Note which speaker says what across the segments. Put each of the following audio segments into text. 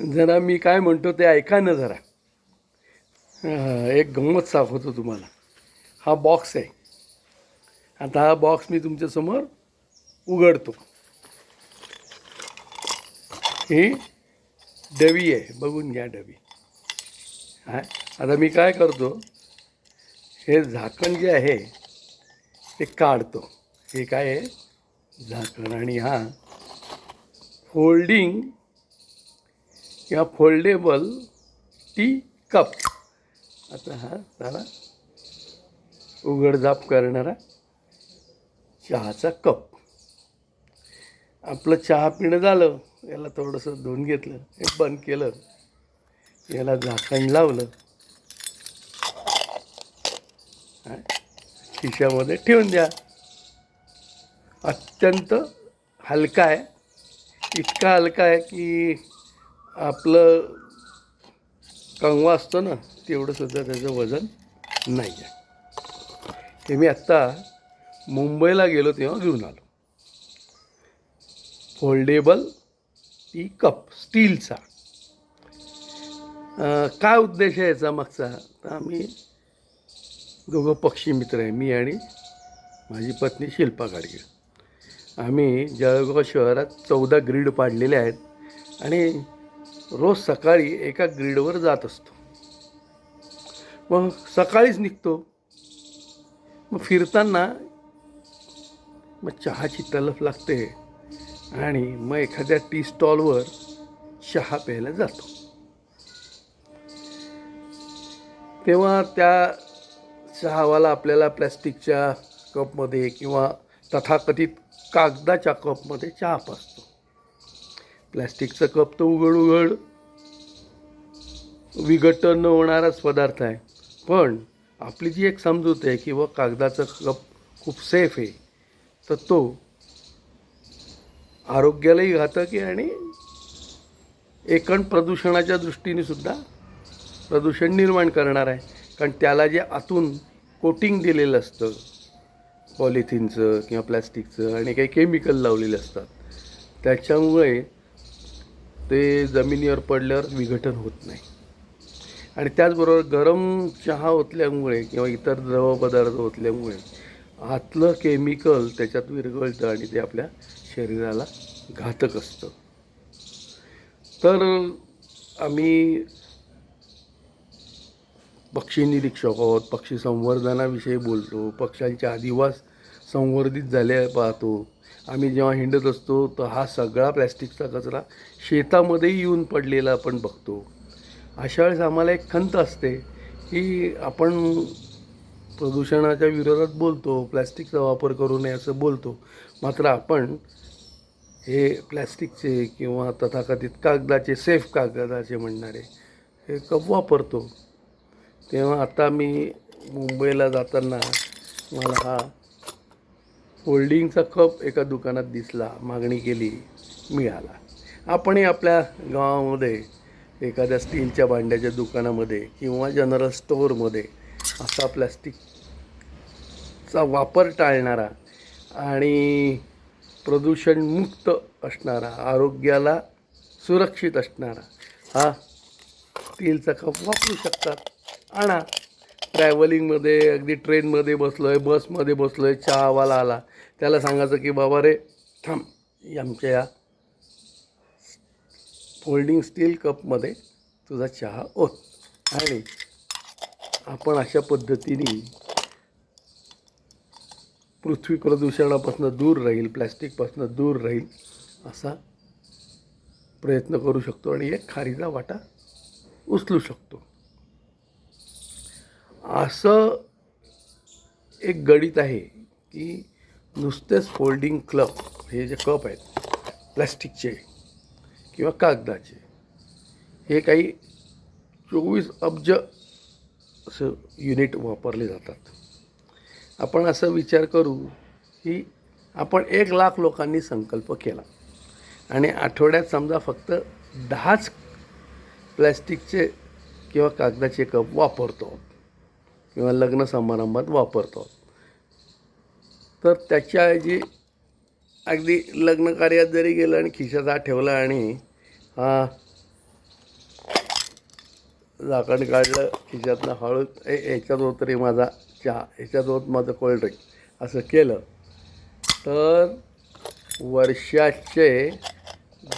Speaker 1: जरा मी काय म्हणतो ते ऐका ना जरा. एक गंमत सांगतो तुम्हाला. हा बॉक्स आहे. आता हा बॉक्स मी तुमच्यासमोर उघडतो. ही डबी आहे. बघून घ्या डबी. हा आता मी काय करतो हे झाकण जे आहे ते काढतो. हे काय आहे? झाकण. आणि हा फोल्डिंग किंवा फोल्डेबल टी कप. आता हा झाला उघडझाप करणारा चहाचा कप. आपलं चहा पिणं झालं याला थोडंसं धुवून घेतलं हे बंद केलं याला झाकण लावलं. खिशामध्ये ठेवून द्या. अत्यंत हलका आहे. इतका हलका आहे की आपलं कंगवा असतो ना तेवढं सुद्धा त्याचं वजन नाही आहे हे मी आत्ता मुंबईला गेलो तेव्हा घेऊन आलो. फोल्डेबल टी कप स्टीलचा काय उद्देश आहे याचा मागचा? तर आम्ही दोघं पक्षी मित्र आहे मी आणि माझी पत्नी शिल्पा गाडगे. आम्ही जळगाव शहरात चौदा ग्रीड पाडलेले आहेत आणि रोज सकाळी एका ग्रीडवर जात असतो. मग सकाळीच निघतो. मग फिरताना मग चहाची तलफ लागते आणि मग एखाद्या टी स्टॉलवर चहा प्यायला जातो. तेव्हा त्या चहावाला आपल्याला प्लॅस्टिकच्या कपमध्ये किंवा तथाकथित कागदाच्या कपमध्ये चहा पाजतो. प्लॅस्टिकचा कप तर उघड उघड. विघटन न होणाराच पदार्थ आहे. पण आपली जी एक समजूत आहे की व कागदाचा कप खूप सेफ आहे. तर तो आरोग्यालाही घातक आहे आणि एकण प्रदूषणाच्या दृष्टीने सुद्धा प्रदूषण निर्माण करणार आहे. कारण त्याला जे आतून कोटिंग दिलेलं असतं पॉलिथिनचं किंवा प्लॅस्टिकचं आणि काही केमिकल लावलेले असतात त्याच्यामुळे ते जमिनीवर पडल्यावर विघटन होत नाही. आणि त्याचबरोबर गरम चहा ओतल्यामुळे किंवा इतर द्रवपदार्थ ओतल्यामुळे आतलं केमिकल त्याच्यात विरघळतं आणि ते आपल्या शरीराला घातक असतं. तर आम्ही पक्षी निरीक्षक आहोत पक्षी संवर्धनाविषयी बोलतो पक्ष्यांचे अधिवास संवर्धित झाले पाहतो. आम्ही जेव्हा हिंडत असतो तर हा सगळा प्लॅस्टिकचा कचरा शेतामध्येही येऊन पडलेला आपण बघतो. अशा वेळेस आम्हाला एक खंत असते की आपण प्रदूषणाच्या विरोधात बोलतो प्लॅस्टिकचा वापर करू नये असं बोलतो. मात्र आपण हे प्लॅस्टिकचे किंवा तथाकथित कागदाचे सेफ कागदाचे म्हणणारे हे कप वापरतो. तेव्हा आता मी मुंबईला जाताना मला हा फोल्डिंगचा कप एका दुकानात दिसला मागणी केली मिळाला. आपणही आपल्या गावामध्ये एखाद्या स्टीलच्या भांड्याच्या दुकानामध्ये किंवा जनरल स्टोअरमध्ये असा प्लॅस्टिकचा वापर टाळणारा आणि प्रदूषणमुक्त असणारा आरोग्याला सुरक्षित असणारा हा स्टीलचा कप वापरू शकतात. आणा ट्रॅव्हलिंगमध्ये अगदी ट्रेनमध्ये बसलो आहे बसमध्ये बसलो आहे चहावाला आला. त्याला सांगायचं की बाबा रे थांब आमच्या या फोल्डिंग स्टील कपमध्ये तुझा चहा ओत. आणि आपण अशा पद्धतीने पृथ्वी प्रदूषणापासून दूर राहील प्लॅस्टिकपासून दूर राहील असा प्रयत्न करू शकतो आणि एक खारीचा वाटा उचलू शकतो. असं एक गणित आहे की नुसतेच फोल्डिंग क्लब हे जे कप आहेत प्लॅस्टिकचे किंवा कागदाचे हे काही चोवीस अब्ज असं युनिट वापरले जातात. आपण असं विचार करू की आपण एक लाख लोकांनी संकल्प केला आणि आठवड्यात समजा फक्त दहाच प्लॅस्टिकचे किंवा कागदाचे कप वापरतो. किंवा लग्न समारंभात वापरतो. तर त्याच्याऐवजी अगदी लग्न कार्यात जरी गेलं आणि खिशात हा ठेवला आणि हा झाकण काढलं खिशातनं हळू ए ह्याच्यात होत रे माझा चहा ह्याच्यात होत माझं कोल्ड्रिंक असं केलं. तर वर्षाचे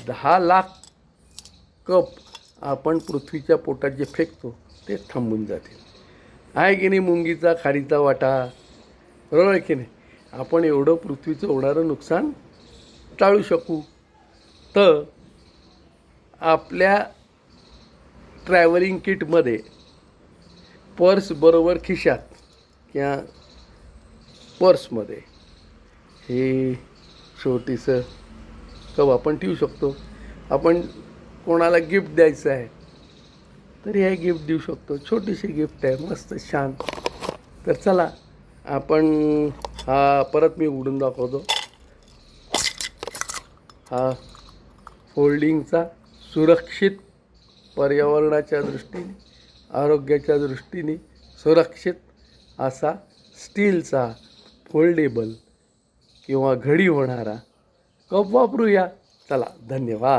Speaker 1: दहा लाख कप आपण पृथ्वीच्या पोटात जे फेकतो ते थांबून जातील. आहे की नाही मुंगीचा खारीचा वाटा? बरोबर आहे की नाही? आपण एवढं पृथ्वीचं होणारं नुकसान टाळू शकू. तर आपल्या ट्रॅव्हलिंग किटमध्ये पर्स बरोबर खिशात किंवा पर्समध्ये हे छोटीसं कप आपण ठेवू शकतो. आपण कोणाला गिफ्ट द्यायचं आहे? तर हे गिफ्ट देऊ शकतो. छोटीशी गिफ्ट आहे. मस्त छान. तर चला आपण हा परत मी उघडून दाखवतो. हा फोल्डिंगचा सुरक्षित पर्यावरणाच्या दृष्टीने आरोग्याच्या दृष्टीने सुरक्षित असा स्टीलचा फोल्डेबल किंवा घडी होणारा कप वापरूया. चला धन्यवाद.